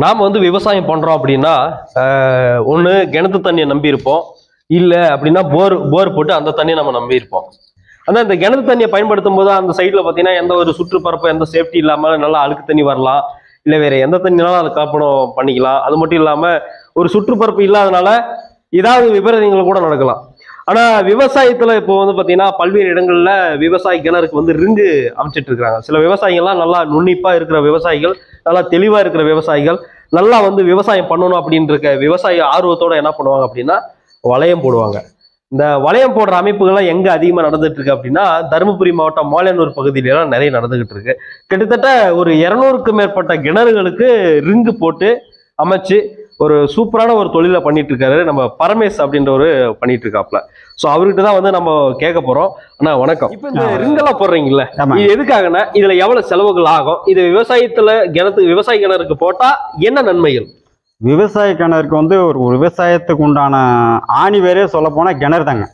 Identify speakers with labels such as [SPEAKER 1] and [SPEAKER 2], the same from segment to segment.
[SPEAKER 1] நாம் வந்து விவசாயம் பண்ணுறோம் அப்படின்னா ஒன்று கிணத்து தண்ணியை நம்பியிருப்போம். இல்லை அப்படின்னா போர் போர் போட்டு அந்த தண்ணியை நம்ம நம்பி இருப்போம் ஆனால் இந்த கிணத்து தண்ணியை பயன்படுத்தும் போது அந்த சைடில் பார்த்தீங்கன்னா எந்த ஒரு சுற்றுப்பரப்பு எந்த சேஃப்டி இல்லாமல் நல்லா அழுக்கு தண்ணி வரலாம். இல்லை வேறு எந்த தண்ணினாலும் அதை காப்பணம் பண்ணிக்கலாம். அது மட்டும் இல்லாமல் ஒரு சுற்றுப்பரப்பு இல்லாதனால ஏதாவது விபரீதங்கள் கூட நடக்கலாம். ஆனால் விவசாயத்தில் இப்போ வந்து பார்த்தீங்கன்னா பல்வேறு இடங்களில் விவசாய கிணறுக்கு வந்து ரிங்கு அமைச்சிட்டு இருக்கிறாங்க. சில விவசாயிகள்லாம் நல்லா நுண்ணிப்பாக இருக்கிற விவசாயிகள் நல்லா தெளிவாக இருக்கிற விவசாயிகள் நல்லா வந்து விவசாயம் பண்ணணும் அப்படின்னு இருக்க விவசாய ஆர்வத்தோட என்ன பண்ணுவாங்க அப்படின்னா வளையம் போடுவாங்க. இந்த வளையம் போடுற அமைப்புகள்லாம் எங்க அதிகமா நடந்துட்டு இருக்கு அப்படின்னா தருமபுரி மாவட்டம் மாலையனூர் பகுதியிலலாம் நிறைய நடந்துகிட்டு இருக்கு. கிட்டத்தட்ட ஒரு இரநூறுக்கு மேற்பட்ட கிணறுகளுக்கு ரிங்கு போட்டு அமைச்சு ஒரு சூப்பரான ஒரு தொழிலை பண்ணிட்டு இருக்காரு நம்ம பரமேஷ் அப்படின்றவரு பண்ணிட்டு இருக்காப்ல ஸோ அவர்கிட்ட தான் வந்து நம்ம கேட்க போறோம். அண்ணா வணக்கம். இப்போ இந்த
[SPEAKER 2] ஆ.
[SPEAKER 1] ரிங்கெல்லாம் போடுறீங்கல்ல? இது எதுக்காகனா இதுல எவ்வளவு செலவுகள் ஆகும்? இது விவசாயத்துல கிணத்து விவசாய கிணறுக்கு போட்டா என்ன நன்மைகள்?
[SPEAKER 2] விவசாய கிணறுக்கு வந்து ஒரு ஒரு விவசாயத்துக்கு உண்டான ஆணி வேறே சொல்ல போனா கிணறு தாங்க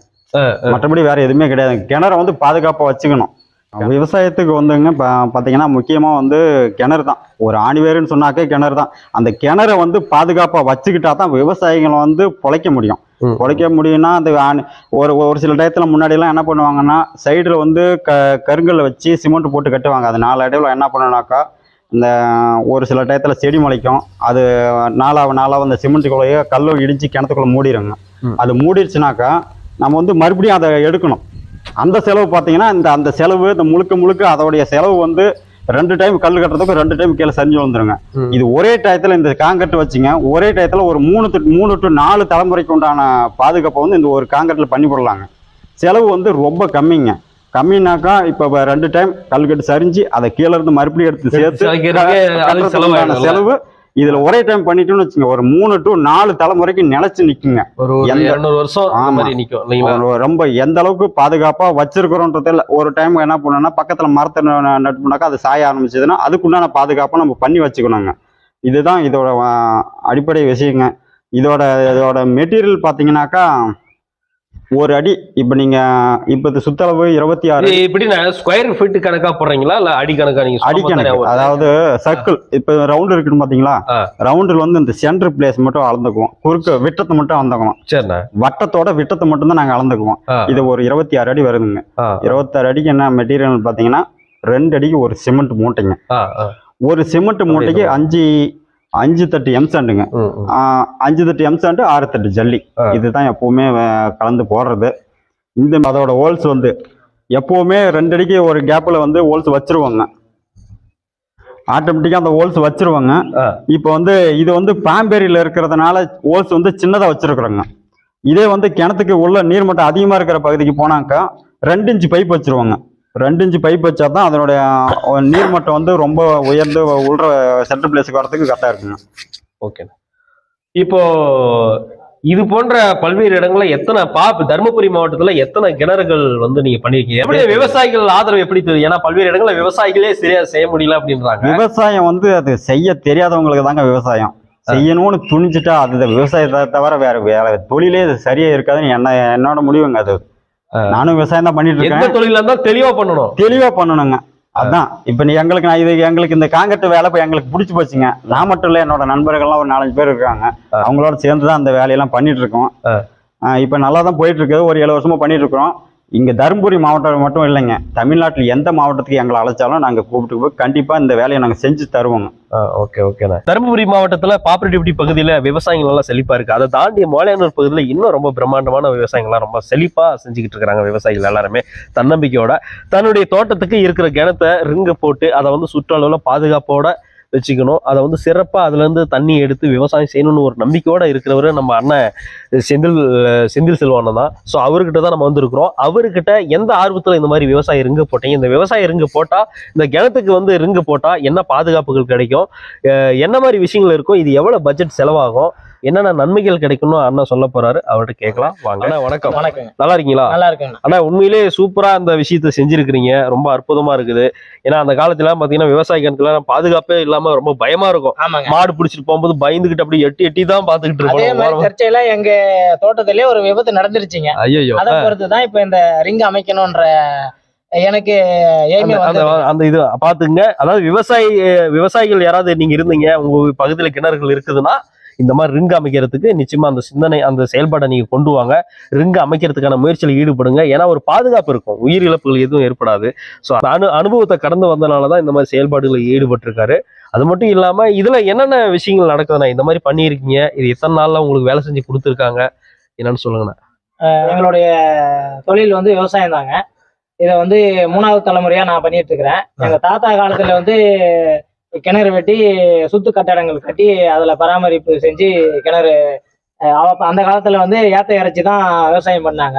[SPEAKER 2] மற்றபடி வேற எதுவுமே கிடையாது கிணறை வந்து பாதுகாப்பா வச்சுக்கணும். விவசாயத்துக்கு வந்துங்க இப்போ பார்த்தீங்கன்னா முக்கியமாக வந்து கிணறு தான். ஒரு ஆணி வேருன்னு சொன்னாக்கே கிணறு தான். அந்த கிணறை வந்து பாதுகாப்பாக வச்சுக்கிட்டா தான் விவசாயிகள் வந்து பொழைக்க முடியும். பொழைக்க முடியும்னா அந்த ஆணி ஒரு ஒரு சில டயத்தில் முன்னாடிலாம் என்ன பண்ணுவாங்கன்னா சைடில் வந்து க கருங்கல்ல வச்சு சிமெண்ட் போட்டு கட்டுவாங்க. அது நாலு இடையில என்ன பண்ணுனாக்கா இந்த ஒரு சில டயத்தில் செடி முளைக்கும். அது நாளாக நாளாக அந்த சிமெண்ட்டுக்குள்ளேயே கல்லும் இடிச்சு கிணத்துக்குள்ளே மூடிடுங்க. அது மூடிடுச்சுனாக்கா நம்ம வந்து மறுபடியும் அதை எடுக்கணும். அந்த செலவு பார்த்தீங்கன்னா இந்த அந்த செலவு இந்த முழுக்க முழுக்க அதோடைய செலவு வந்து ரெண்டு டைம் கல் கட்டுறதுக்கு ரெண்டு டைம் கீழே சரிஞ்சு வந்துருங்க. இது ஒரே டயத்தில் இந்த காங்கிரட் வச்சுங்க ஒரே டயத்தில் ஒரு மூணு மூணு டு நாலு தலைமுறைக்கு உண்டான பாதுகாப்பை வந்து இந்த ஒரு காங்கிரட்டில் பண்ணி போடலாங்க செலவு வந்து ரொம்ப கம்மிங்க கம்மினாக்கா இப்போ ரெண்டு டைம் கல் கட்டு சரிஞ்சு அதை கீழே இருந்து மறுபடியும் எடுத்து சேர்த்து?
[SPEAKER 1] செலவு
[SPEAKER 2] இதுல ஒரே டைம் பண்ணிட்டோம்னு வச்சுங்க ஒரு மூணு டு நாலு தலைமுறைக்கு நிலைச்சு நிக்குங்க.
[SPEAKER 1] ஒரு இருநூறு வருஷம்
[SPEAKER 2] ரொம்ப எந்த அளவுக்கு பாதுகாப்பா வச்சிருக்கிறோன்றது இல்ல ஒரு டைம் என்ன பண்ணணும்னா பக்கத்துல மரத்தை நட்டு பண்ணாக்கா அது சாய ஆரம்பிச்சதுன்னா அதுக்குண்டான பாதுகாப்பை நம்ம பண்ணி வச்சுக்கணுங்க. இதுதான் இதோட அடிப்படை விஷயங்க. இதோட இதோட மெட்டீரியல் பாத்தீங்கன்னாக்கா ஒரு அடி இப்ப நீங்க இப்ப இது சுத்தளவு இருபத்தி ஆறு
[SPEAKER 1] இப்படி ஸ்கொயர் ஃபீட் கணக்கா போடுறீங்களா? இல்ல அடி கணக்கா நீங்க
[SPEAKER 2] அடி கணக்கு அதாவது சர்க்கிள் இப்ப ரவுண்ட் இருக்குன்னு பாத்தீங்களா?
[SPEAKER 1] ஆ.
[SPEAKER 2] ரவுண்டில் வந்து இந்த சென்டர் பிளேஸ் மட்டும் அளந்துக்குவோம். குறுக்க விட்டத்தை மட்டும் அளந்துக்குவோம்.
[SPEAKER 1] சரிண்ணா.
[SPEAKER 2] வட்டத்தோட விட்டத்தை மட்டும் தான் நாங்க அளந்துக்குவோம். இது ஒரு இருபத்தி ஆறு அடி வருதுங்க. இருபத்தாறு அடிக்கு என்ன மெட்டீரியல் பாத்தீங்கன்னா ரெண்டு அடிக்கு ஒரு சிமெண்ட் மூட்டைங்க. ஒரு சிமெண்ட் மூட்டைக்கு. அஞ்சு அஞ்சு தட்டு எம்சாண்டுங்க. அஞ்சு தட்டு எம்சாண்டு ஆறு தட்டு ஜல்லி. இதுதான் எப்பவுமே கலந்து போடுறது. இந்த அதோட ஹோல்ஸ் வந்து எப்பவுமே ரெண்டு அடிக்கு ஒரு கேப்ல வந்து ஹோல்ஸ் வச்சிருவாங்க. ஆட்டோமேட்டிக்காக அந்த ஹோல்ஸ் வச்சிருவாங்க. இப்போ வந்து இது வந்து பாம்பேரியில் இருக்கிறதுனால ஹோல்ஸ் வந்து சின்னதாக வச்சிருக்கிறோங்க. இதே வந்து கிணத்துக்கு உள்ள நீர்மட்டம் அதிகமாக இருக்கிற பகுதிக்கு போனாக்கா ரெண்டு இன்ச்சு பைப் வச்சிருவாங்க. ரெண்டு இன்ச்சு பைப் வச்சா தான் அதனுடைய நீர்மட்டம் வந்து ரொம்ப உயர்ந்து உள்ள சென்ட்ரல் பிளேஸுக்கு வரதுக்கு கரெக்டாக இருக்குங்க.
[SPEAKER 1] ஓகே இப்போ இது போன்ற பல்வேறு இடங்கள்ல எத்தனை பா தருமபுரி மாவட்டத்துல எத்தனை கிணறுகள் வந்து நீங்க பண்ணிருக்கீங்க? எப்படி விவசாயிகள் ஆதரவு எப்படி தெரியும் ஏன்னா பல்வேறு இடங்கள்ல விவசாயிகளே சரியா செய்ய முடியல அப்படின்றாங்க.
[SPEAKER 2] விவசாயம் வந்து அது செய்ய தெரியாதவங்களுக்கு தாங்க விவசாயம். செய்யணும்னு துணிஞ்சிட்டா அது விவசாயத்தை தவிர வேற வேற தொழிலே இது சரியா இருக்காதுன்னு என்ன என்னோட முடிவுங்க அது. நானும் விவசாயம் தான் பண்ணிட்டு
[SPEAKER 1] எந்த
[SPEAKER 2] இருக்கேன்
[SPEAKER 1] தொழிலா இருந்தாலும் தெளிவா பண்ணணும்.
[SPEAKER 2] தெளிவா பண்ணணுங்க. அதான். இப்ப நீ எங்களுக்கு நான் இது எங்களுக்கு இந்த காங்கிரட் வேலை இப்ப எங்களுக்கு பிடிச்சி போச்சுங்க. நான் மட்டும் இல்ல என்னோட நண்பர்கள்லாம் ஒரு நாலஞ்சு பேர் இருக்காங்க. அவங்களோட சேர்ந்து தான் அந்த வேலையெல்லாம் பண்ணிட்டு இருக்கோம். இப்ப நல்லா தான் போயிட்டு இருக்குது. ஒரு ஏழு வருஷமா பண்ணிட்டு இருக்கிறோம். இங்கே தருமபுரி மாவட்டம் மட்டும் இல்லைங்க. தமிழ்நாட்டில் எந்த மாவட்டத்துக்கு எங்களை அழைச்சாலும் நாங்கள் கூப்பிட்டு போய் கண்டிப்பாக இந்த வேலையை நாங்கள் செஞ்சு தருவோங்க.
[SPEAKER 1] ஓகே ஓகேண்ணா தருமபுரி மாவட்டத்தில் பாப்பிரெட்டிப்பட்டி பகுதியில் விவசாயிகள் எல்லாம் செழிப்பாக இருக்குது அதை தாண்டி மோலையானூர் பகுதியில் இன்னும் ரொம்ப பிரம்மாண்டமான விவசாயிகள்லாம் ரொம்ப செழிப்பாக செஞ்சுக்கிட்டு இருக்கிறாங்க விவசாயிகள் எல்லாருமே. தன்னம்பிக்கையோட தன்னுடைய தோட்டத்துக்கு இருக்கிற கிணத்தை ரிங்கு போட்டு அதை வந்து சுற்றளவில் பாதுகாப்போட வச்சுக்கணும். அதை வந்து சிறப்பாக அதுலேருந்து தண்ணி எடுத்து விவசாயம் செய்யணும்னு ஒரு நம்பிக்கையோடு இருக்கிறவர் நம்ம அண்ணன் செந்தில் செந்தில் செல்வானன் தான். ஸோ அவர்கிட்ட தான் நம்ம வந்திருக்கிறோம். அவர்கிட்ட எந்த ஆர்வத்தில் இந்த மாதிரி விவசாய ரிங்கு போட்டீங்க? இந்த விவசாய ரிங்கு போட்டால் இந்த கிணத்துக்கு வந்து ரிங்கு போட்டால் என்ன பாதுகாப்புகள் கிடைக்கும்? என்ன மாதிரி விஷயங்கள் இருக்கும்? இது எவ்வளோ பட்ஜெட் செலவாகும்? என்னென்ன நன்மைகள் கிடைக்கும்னு அண்ணா சொல்ல போறாரு. அவர்கிட்ட கேட்கலாம். வாங்க. அண்ணா வணக்கம்.
[SPEAKER 3] வணக்கங்க.
[SPEAKER 1] நல்லா இருக்கீங்களா?
[SPEAKER 3] நல்லா இருக்குங்க
[SPEAKER 1] அண்ணா உண்மையிலே சூப்பரா அந்த விஷயத்த செஞ்சிருக்கிறீங்க. ரொம்ப அற்புதமா இருக்குது. ஏன்னா அந்த காலத்துல பாத்தீங்கன்னா விவசாய கிணத்துல பாதுகாப்பே இல்லாம ரொம்ப பயமா இருக்கும்.
[SPEAKER 3] ஆமாங்க.
[SPEAKER 1] மாடு பிடிச்சிட்டு போகும்போது பயந்துகிட்டு அப்படி எட்டி எட்டி தான் பாத்துக்கிட்டு இருக்கோம்
[SPEAKER 3] தற்செயலா எங்க தோட்டத்திலே ஒரு விபத்து நடந்துருச்சுங்க.
[SPEAKER 1] ஐயோ
[SPEAKER 3] அதை பொறுத்து தான் இப்ப இந்த ரிங் அமைக்கணும்ன்ற எனக்கு
[SPEAKER 1] அந்த இது பாத்துங்க அதாவது விவசாயி விவசாயிகள் யாராவது நீங்க இருந்தீங்க உங்க பகுதியில கிணறுகள் இருக்குதுன்னா இந்த மாதிரி ரிங் அமைக்கிறதுக்கு நிச்சயமா அந்த சிந்தனை அந்த செயல்பாடை நீங்க கொண்டு வாங்க. ரிங் அமைக்கிறதுக்கான முயற்சியில் ஈடுபடுங்க. ஏன்னா ஒரு பாதுகாப்பு இருக்கும். உயிர் இழப்புகள் எதுவும் ஏற்படாது. ஸோ அனு அனுபவத்தை கடந்து வந்தனால தான் இந்த மாதிரி செயல்பாடுகளில் ஈடுபட்டிருக்காரு. அது மட்டும் இல்லாம இதுல என்னென்ன விஷயங்கள் நடக்குதுண்ணா இந்த மாதிரி பண்ணியிருக்கீங்க. இது எத்தனை நாள்ல உங்களுக்கு வேலை செஞ்சு கொடுத்துருக்காங்க? என்னன்னு சொல்லுங்கண்ணா.
[SPEAKER 3] எங்களுடைய தொழில் வந்து விவசாயம் தாங்க. இதை வந்து மூணாவது தலைமுறையா நான் பண்ணிட்டு இருக்கிறேன். எங்க தாத்தா காலத்துல வந்து கிணறு வெட்டி சுத்து கட்டடங்கள் கட்டி அதுல பராமரிப்பு செஞ்சு கிணறு அந்த காலத்துல வந்து ஏத்த இறைச்சி தான் விவசாயம் பண்ணாங்க.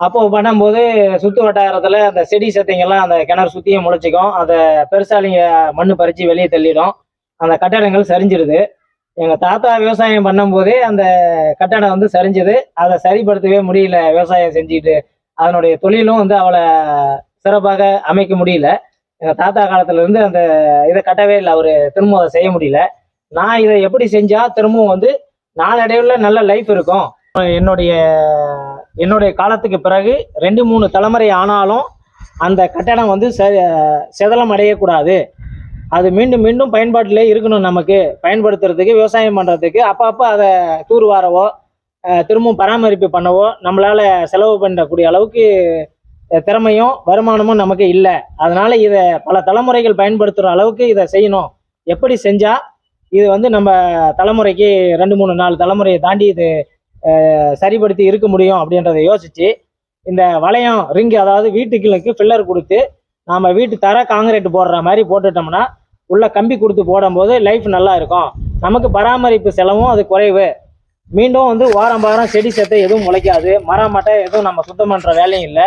[SPEAKER 3] அப்போ பண்ணும்போது சுத்து வட்டாரத்துல அந்த செடி சத்தைங்கெல்லாம் அந்த கிணறு சுத்தியும் முளைச்சிக்கும். அதை பெருசாலிங்க மண்ணு பறிச்சு வெளியே தள்ளிடும். அந்த கட்டடங்கள் சரிஞ்சிருது. எங்க தாத்தா விவசாயம் பண்ணும்போதே அந்த கட்டடம் வந்து சரிஞ்சது. அதை சரிப்படுத்தவே முடியல விவசாயம் செஞ்சுட்டு. அதனுடைய தொழிலும் வந்து அவளை சிறப்பாக அமைக்க முடியல. எங்க தாத்தா காலத்துல இருந்து அந்த இதை கட்டவே இல்லை அவரு திரும்ப அதை செய்ய முடியல. நான் இதை எப்படி செஞ்சா திரும்பவும் வந்து நாளடைவில் நல்ல லைஃப் இருக்கும். என்னுடைய என்னுடைய காலத்துக்கு பிறகு ரெண்டு மூணு தலைமுறை ஆனாலும் அந்த கட்டடம் வந்து செதலம் அடையக்கூடாது. அது மீண்டும் மீண்டும் பயன்பாட்டிலே இருக்கணும் நமக்கு. பயன்படுத்துறதுக்கு விவசாயம் பண்றதுக்கு அப்பப்போ அதை தூர்வாரவோ திரும்பவும் பராமரிப்பு பண்ணவோ நம்மளால செலவு பண்ணக்கூடிய அளவுக்கு திறமையும் வருமானமும் நமக்கு இல்லை. அதனால இதை பல தலைமுறைகள் பயன்படுத்துகிற அளவுக்கு இதை செய்யணும். எப்படி செஞ்சால் இது வந்து நம்ம தலைமுறைக்கு ரெண்டு மூணு நாலு தலைமுறையை தாண்டி இது சரிப்படுத்தி இருக்க முடியும் அப்படின்றத யோசிச்சு இந்த வளையம் ரிங் அதாவது வீட்டுக்குள்ளுக்கு ஃபில்லர் கொடுத்து நாம் வீட்டு தர காங்கிரீட் போடுற மாதிரி போட்டுட்டோம்னா உள்ள கம்பி கொடுத்து போடும்போது லைஃப் நல்லா இருக்கும். நமக்கு பராமரிப்பு செலவும் அது குறைவு. மீண்டும் வந்து வாரம் வாரம் செடி செத்தை எதுவும் முளைக்காது. மரம் மட்டை எதுவும் நம்ம சுத்தம் பண்ணுற வேலையும் இல்லை.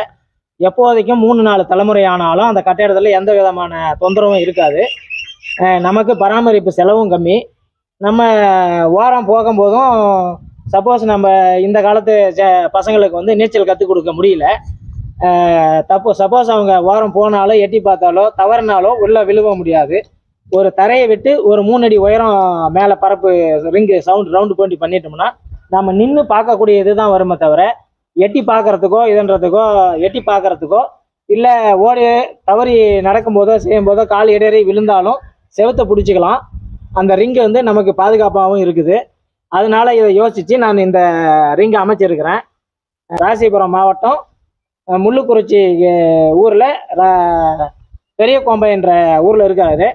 [SPEAKER 3] எப்போதைக்கும் மூணு நாலு தலைமுறை ஆனாலும் அந்த கட்டிடத்தில் எந்த விதமான தொந்தரவும் இருக்காது. நமக்கு பராமரிப்பு செலவும் கம்மி. நம்ம ஓரம் போகும்போதும் சப்போஸ் நம்ம இந்த காலத்து பசங்களுக்கு வந்து நீச்சல் கற்றுக் கொடுக்க முடியல. தப்பு சப்போஸ் அவங்க ஓரம் போனாலோ எட்டி பார்த்தாலோ தவறினாலோ உள்ளே விழுவ முடியாது. ஒரு தரையை விட்டு ஒரு மூணு அடி உயரம் மேலே பரப்பு ரிங்கு சவுண்ட் ரவுண்டு போண்டி பண்ணிட்டோம்னா நம்ம நின்று பார்க்கக்கூடிய இதுதான் வருமே தவிர எட்டி பார்க்கறதுக்கோ இதுன்றதுக்கோ எட்டி பார்க்கறதுக்கோ இல்லை ஓடி தவறி நடக்கும்போதோ செய்யும்போதோ கால் இடையறி விழுந்தாலும் செவுத்த பிடிச்சிக்கலாம். அந்த ரிங்கு வந்து நமக்கு பாதுகாப்பாகவும் இருக்குது. அதனால இதை யோசித்து நான் இந்த ரிங்கை அமைச்சிருக்கிறேன். ராசிபுரம் மாவட்டம் முள்ளுக்குறிச்சி ஊரில் பெரிய கோம்பை என்ற ஊரில் இருக்காரு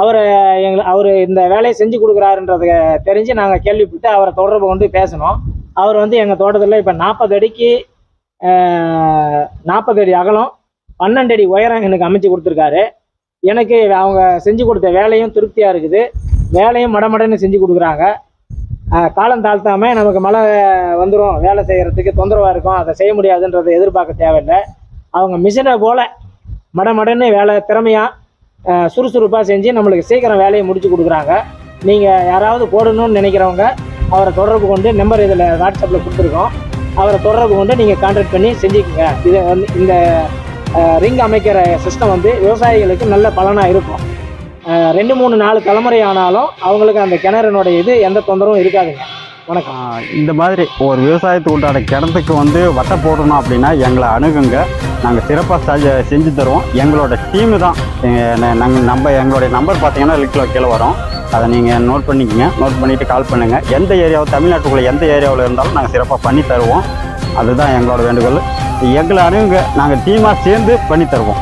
[SPEAKER 3] அவர். எங்களை அவர் இந்த வேலையை செஞ்சு கொடுக்குறாருன்றத தெரிஞ்சு நாங்கள் கேள்விப்பட்டு அவரை தொடர்பு கொண்டு பேசணும் அவர் வந்து எங்கள் தோட்டத்தில் இப்போ நாற்பது அடிக்கு நாற்பது அடி அகலம் பன்னெண்டு அடி உயரம் எனக்கு அமைச்சு கொடுத்துருக்காரு. எனக்கு அவங்க செஞ்சு கொடுத்த வேலையும் திருப்தியாக இருக்குது. வேலையும் மடமடன்னு செஞ்சு கொடுக்குறாங்க. காலம் தாழ்த்தாம நமக்கு மழை வந்துடும் வேலை செய்கிறதுக்கு தொந்தரவாக இருக்கும். அதை செய்ய முடியாதுன்றதை எதிர்பார்க்க தேவையில்லை. அவங்க மிஷினை போல மடமடன்னு வேலை திறமையாக சுறுசுறுப்பாக செஞ்சு நம்மளுக்கு சீக்கிரம் வேலையை முடிச்சு கொடுக்குறாங்க. நீங்கள் யாராவது போடணும்னு நினைக்கிறவங்க அவரை தொடர்பு கொண்டு நம்பர் இதில் வாட்ஸ்அப்பில் கொடுத்துருக்கோம். அவரை தொடர்பு கொண்டு நீங்கள் கான்டாக்ட் பண்ணி செஞ்சுக்கோங்க. இதை வந்து இந்த ரிங் அமைக்கிற சிஸ்டம் வந்து விவசாயிகளுக்கு நல்ல பலனாக இருக்கும். ரெண்டு மூணு நாலு தலைமுறை ஆனாலும் அவங்களுக்கு அந்த கிணறுனுடைய இது எந்த தொந்தரவும் இருக்காதுங்க. வணக்கம்.
[SPEAKER 2] இந்த மாதிரி ஒரு விவசாயத்துக்கு உண்டான கிணத்துக்கு வந்து வட்டை போடணும் அப்படின்னா எங்களை அணுகுங்க. நாங்கள் சிறப்பாக செஞ்சு தருவோம். எங்களோட டீமு தான். நாங்கள் நம்ம எங்களுடைய நம்பர் பார்த்தீங்கன்னா லிக்கில் கீழே வரும். அதை நீங்கள் நோட் பண்ணிக்கங்க. நோட் பண்ணிவிட்டு கால் பண்ணுங்கள் எந்த ஏரியாவில் தமிழ்நாட்டுக்குள்ளே எந்த ஏரியாவில் இருந்தாலும் நாங்கள் சிறப்பாக பண்ணி தருவோம். அதுதான் எங்களோட வேண்டுகோள். எங்களை அணுகுங்க. நாங்கள் டீமாக சேர்ந்து பண்ணி தருவோம்.